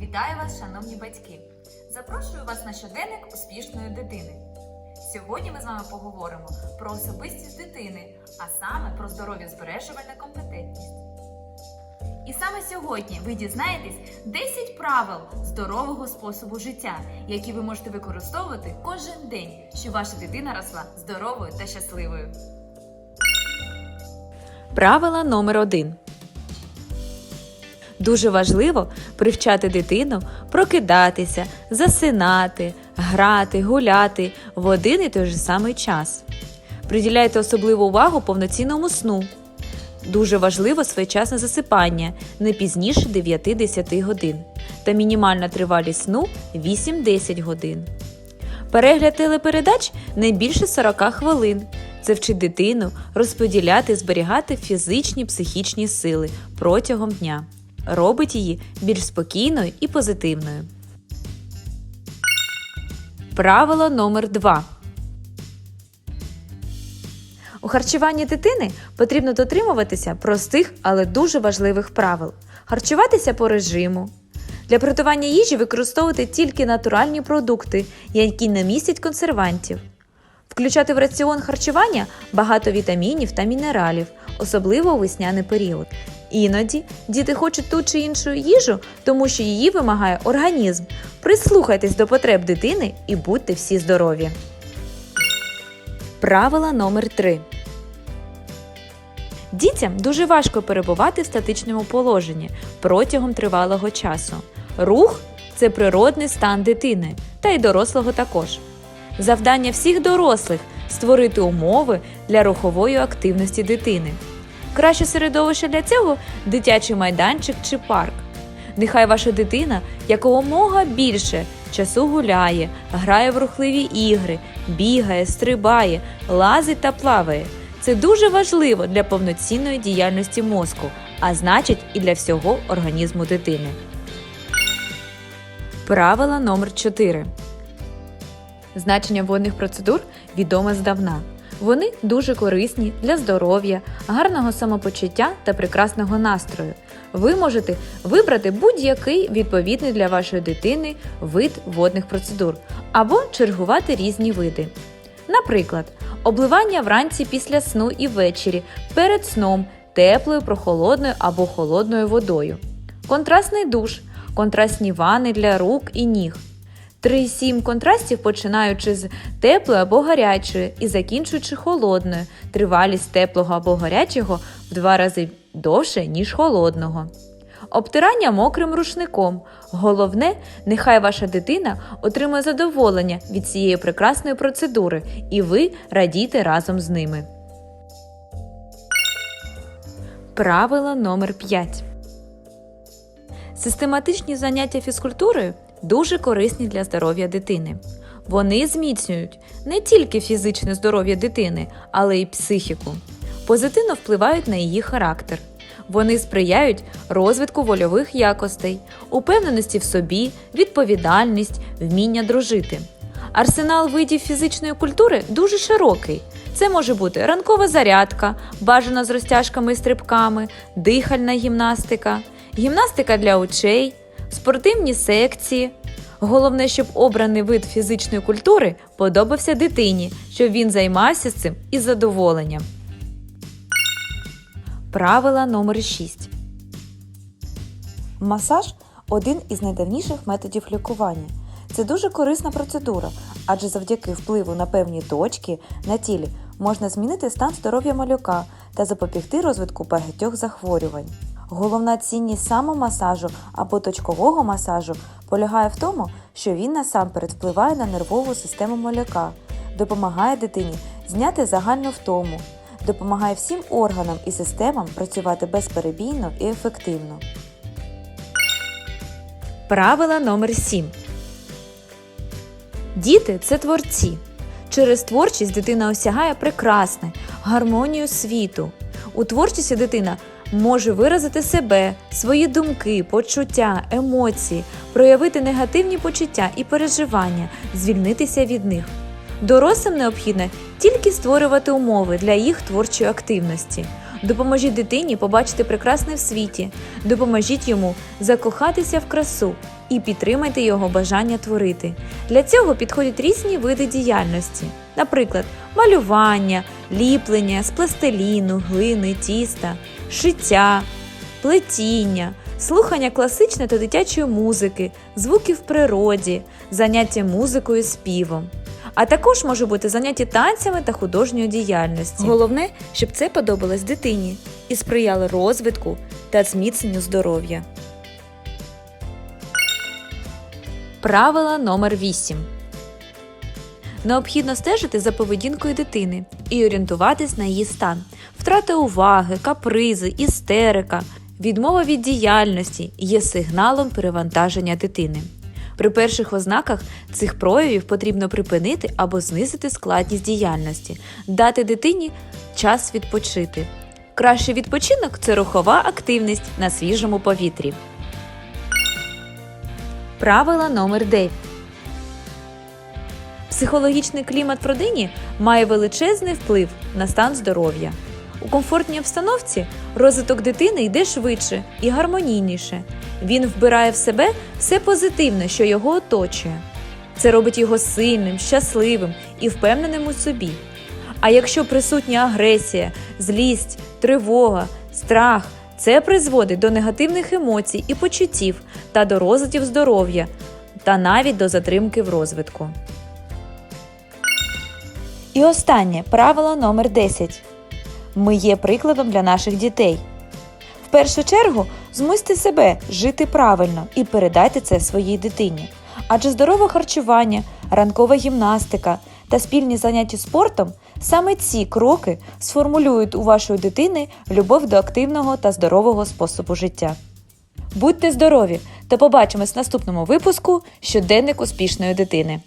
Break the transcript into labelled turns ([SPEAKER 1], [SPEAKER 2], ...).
[SPEAKER 1] Вітаю вас, шановні батьки! Запрошую вас на щоденник успішної дитини. Сьогодні ми з вами поговоримо про особистість дитини, а саме про здоров'я збережувальну компетентність. І саме сьогодні ви дізнаєтесь 10 правил здорового способу життя, які ви можете використовувати кожен день, щоб ваша дитина росла здоровою та щасливою.
[SPEAKER 2] Правила номер один. Дуже важливо привчати дитину прокидатися, засинати, грати, гуляти в один і той же самий час. Приділяйте особливу увагу повноцінному сну. Дуже важливо своєчасне засипання не пізніше 9-10 годин та мінімальна тривалість сну 8-10 годин. Перегляд телепередач не більше 40 хвилин. Це вчить дитину розподіляти і зберігати фізичні психічні сили протягом дня. Робить її більш спокійною і позитивною. Правило номер 2 У харчуванні дитини потрібно дотримуватися простих, але дуже важливих правил. Харчуватися по режиму. Для приготування їжі використовувати тільки натуральні продукти, які не містять консервантів. Включати в раціон харчування багато вітамінів та мінералів, особливо у весняний період. Іноді діти хочуть ту чи іншу їжу, тому що її вимагає організм. Прислухайтесь до потреб дитини і будьте всі здорові. Правила номер 3 Дітям дуже важко перебувати в статичному положенні протягом тривалого часу. Рух це природний стан дитини, та й дорослого також. Завдання всіх дорослих створити умови для рухової активності дитини. Краще середовище для цього дитячий майданчик чи парк. Нехай ваша дитина якомога більше часу гуляє, грає в рухливі ігри, бігає, стрибає, лазить та плаває. Це дуже важливо для повноцінної діяльності мозку, а значить і для всього організму дитини. Правило номер 4 Значення водних процедур відоме здавна. Вони дуже корисні для здоров'я, гарного самопочуття та прекрасного настрою. Ви можете вибрати будь-який відповідний для вашої дитини вид водних процедур або чергувати різні види. Наприклад, обливання вранці після сну і ввечері перед сном теплою, прохолодною або холодною водою, контрастний душ, контрастні вани для рук і ніг. 3-7 контрастів починаючи з теплої або гарячої і закінчуючи холодною. Тривалість теплого або гарячого в два рази довше, ніж холодного. Обтирання мокрим рушником. Головне, нехай ваша дитина отримує задоволення від цієї прекрасної процедури, і ви радійте разом з ними. Правило номер 5 Систематичні заняття фізкультурою дуже корисні для здоров'я дитини. Вони зміцнюють не тільки фізичне здоров'я дитини, але й психіку. Позитивно впливають на її характер. Вони сприяють розвитку вольових якостей, упевненості в собі, відповідальність, вміння дружити. Арсенал видів фізичної культури дуже широкий. Це може бути ранкова зарядка, бажана з розтяжками і стрибками, дихальна гімнастика, гімнастика для очей, спортивні секції. Головне, щоб обраний вид фізичної культури подобався дитині, щоб він займався цим із задоволенням. Правила номер 6
[SPEAKER 3] Масаж один із найдавніших методів лікування. Це дуже корисна процедура, адже завдяки впливу на певні точки на тілі можна змінити стан здоров'я малюка та запобігти розвитку багатьох захворювань. Головна цінність самомасажу або точкового масажу полягає в тому, що він насамперед впливає на нервову систему малюка, допомагає дитині зняти загальну втому, допомагає всім органам і системам працювати безперебійно і ефективно.
[SPEAKER 2] Правила номер 7 Діти це творці. Через творчість дитина осягає прекрасне, гармонію світу. У творчості дитина може виразити себе, свої думки, почуття, емоції, проявити негативні почуття і переживання, звільнитися від них. Дорослим необхідно тільки створювати умови для їх творчої активності. Допоможіть дитині побачити прекрасне в світі, допоможіть йому закохатися в красу і підтримайте його бажання творити. Для цього підходять різні види діяльності, наприклад, малювання, ліплення з пластиліну, глини, тіста, шиття, плетіння, слухання класичної та дитячої музики, звуки в природі, заняття музикою, співом. А також може бути заняття танцями та художньою діяльністю. Головне, щоб це подобалось дитині і сприяло розвитку та зміцненню здоров'я. Правила номер 8 Необхідно стежити за поведінкою дитини і орієнтуватись на її стан. Втрата уваги, капризи, істерика, відмова від діяльності є сигналом перевантаження дитини. При перших ознаках цих проявів потрібно припинити або знизити складність діяльності, дати дитині час відпочити. Кращий відпочинок це рухова активність на свіжому повітрі. Правила номер 9 Психологічний клімат в родині має величезний вплив на стан здоров'я. У комфортній обстановці розвиток дитини йде швидше і гармонійніше. Він вбирає в себе все позитивне, що його оточує. Це робить його сильним, щасливим і впевненим у собі. А якщо присутня агресія, злість, тривога, страх, це призводить до негативних емоцій і почуттів та до розладів здоров'я, та навіть до затримки в розвитку.
[SPEAKER 3] І останнє правило номер 10. Ми є прикладом для наших дітей. В першу чергу змусьте себе жити правильно і передайте це своїй дитині. Адже здорове харчування, ранкова гімнастика та спільні заняття спортом саме ці кроки сформулюють у вашої дитини любов до активного та здорового способу життя. Будьте здорові та побачимось в наступному випуску щоденник успішної дитини.